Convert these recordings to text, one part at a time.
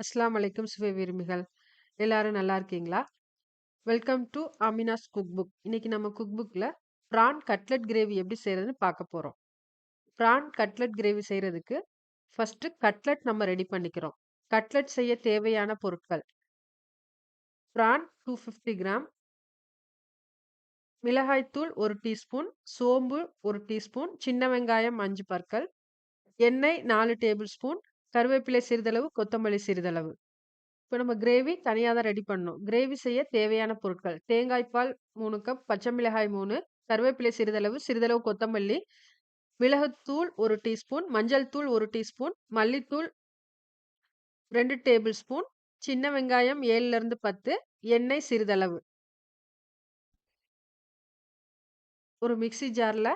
அஸ்லாம் வலைக்கும் சுவை விரும்பிகள். எல்லாரும் நல்லா இருக்கீங்களா? Welcome to Amina's cook book இன்னைக்கு நம்ம குக் புக்கில் ப்ரான் கட்லெட் கிரேவி எப்படி செய்கிறதுன்னு பார்க்க போகிறோம் ப்ரான் கட்லட் கிரேவி செய்கிறதுக்கு ஃபஸ்ட்டு கட்லெட் நம்ம ரெடி பண்ணிக்கிறோம். கட்லெட் செய்ய தேவையான பொருட்கள். Prawn two fifty gram. மிளகாய்த்தூள் ஒரு டீஸ்பூன். சோம்பு ஒரு டீஸ்பூன். சின்ன வெங்காயம் அஞ்சு பற்கள். எண்ணெய் நாலு டேபிள் ஸ்பூன். கருவேப்பிலை சிறிதளவு கொத்தமல்லி சிறிதளவு. இப்போ நம்ம கிரேவி தனியாக தான் ரெடி பண்ணணும். கிரேவி செய்ய தேவையான பொருட்கள். தேங்காய் பால் மூணு கப் பச்சை மிளகாய் மூணு கருவேப்பிலை சிறிதளவு சிறிதளவு கொத்தமல்லி மிளகுத்தூள் ஒரு டீஸ்பூன் மஞ்சள் தூள் ஒரு டீஸ்பூன் மல்லித்தூள் ரெண்டு டேபிள் ஸ்பூன் சின்ன வெங்காயம் ஏழுலேருந்து பத்து எண்ணெய் சிறிதளவு. ஒரு மிக்சி ஜாரில்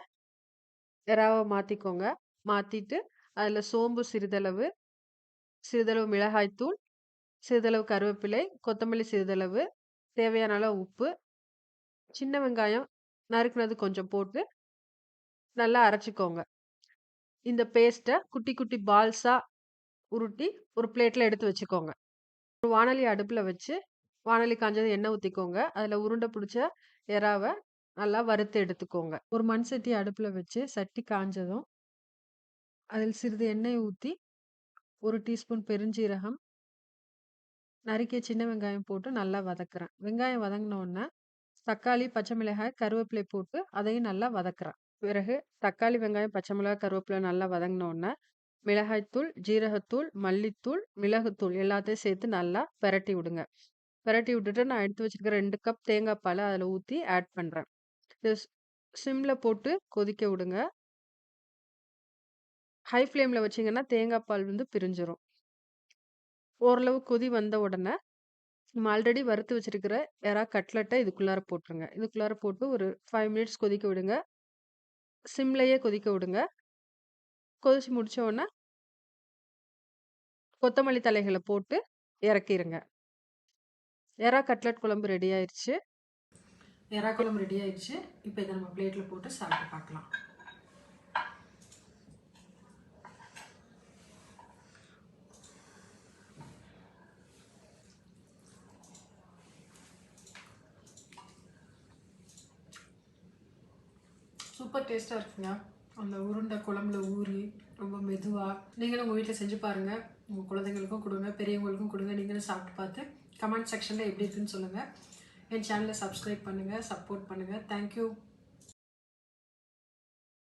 ரவை மாற்றிக்கோங்க மாற்றிட்டு அதில் சோம்பு சிறிதளவு சிறிதளவு மிளகாய்த்தூள் சிறிதளவு கருவேப்பிலை கொத்தமல்லி சிறிதளவு தேவையான அளவு உப்பு சின்ன வெங்காயம் நறுக்குனது கொஞ்சம் போட்டு நல்லா அரைச்சிக்கோங்க. இந்த பேஸ்ட்டை குட்டி குட்டி பால்ஸாக உருட்டி ஒரு பிளேட்டில் எடுத்து வச்சுக்கோங்க. ஒரு வானொலி அடுப்பில் வச்சு வானொலி காஞ்சது எண்ணெய் ஊற்றிக்கோங்க அதில் உருண்டை பிடிச்ச எறாவை நல்லா வறுத்து எடுத்துக்கோங்க. ஒரு மண் சட்டி அடுப்பில் வச்சு சட்டி காஞ்சதும் அதில் சிறிது எண்ணெய் ஊற்றி ஒரு டீஸ்பூன் பெருஞ்சீரகம். நறுக்கிய சின்ன வெங்காயம் போட்டு நல்லா வதக்குறேன். வெங்காயம் வதங்கினோடனே தக்காளி பச்சை மிளகாய் கருவேப்பிலை போட்டு அதையும் நல்லா வதக்குறேன். பிறகு தக்காளி வெங்காயம் பச்சை மிளகாய் கருவேப்பிலை நல்லா வதங்கினோடனே மிளகாய்த்தூள் ஜீரகத்தூள் மல்லித்தூள் மிளகுத்தூள் எல்லாத்தையும் சேர்த்து நல்லா பெரட்டி விடுங்க. பெரட்டி விட்டுட்டு நான் எடுத்து வச்சிருக்கிற ரெண்டு கப் தேங்காய் பால் அதில் ஊற்றி ஆட் பண்ணுறேன் இது சிம்மில் போட்டு கொதிக்க விடுங்க. ஹை ஃப்ளேமில் வச்சிங்கன்னா தேங்காய் பால் வந்து பிரிஞ்சிடும் ஓரளவு கொதி வந்த உடனே நம்ம ஆல்ரெடி வறுத்து வச்சிருக்கிற எறா கட்லெட்டை இதுக்குள்ளார போட்டுருங்க. இதுக்குள்ளார போட்டு ஒரு ஃபைவ் மினிட்ஸ் கொதிக்க விடுங்க. சிம்லையே கொதிக்க விடுங்க. கொதிச்சு முடிச்ச உடனே கொத்தமல்லி தலைகளை போட்டு இறக்கிருங்க. எறா கட்லெட் குழம்பு ரெடி ஆயிடுச்சு எறா குழம்பு ரெடி ஆயிடுச்சு இப்போ இதை நம்ம பிளேட்டில் போட்டு சாப்பிட்டு பார்க்கலாம். சூப்பர் டேஸ்ட்டாக இருக்குங்க. அந்த உருண்டை குழம்புல ஊறி ரொம்ப மெதுவாக நீங்களும் உங்கள் வீட்டில் செஞ்சு பாருங்கள் உங்கள் குழந்தைங்களுக்கும் கொடுங்க பெரியவங்களுக்கும் கொடுங்க. நீங்களும் சாப்பிட்டு பார்த்து கமெண்ட் செக்ஷனில் எப்படி இருக்குன்னு சொல்லுங்கள் என் சேனலை சப்ஸ்கிரைப் பண்ணுங்கள் சப்போர்ட் பண்ணுங்கள் தேங்க்யூ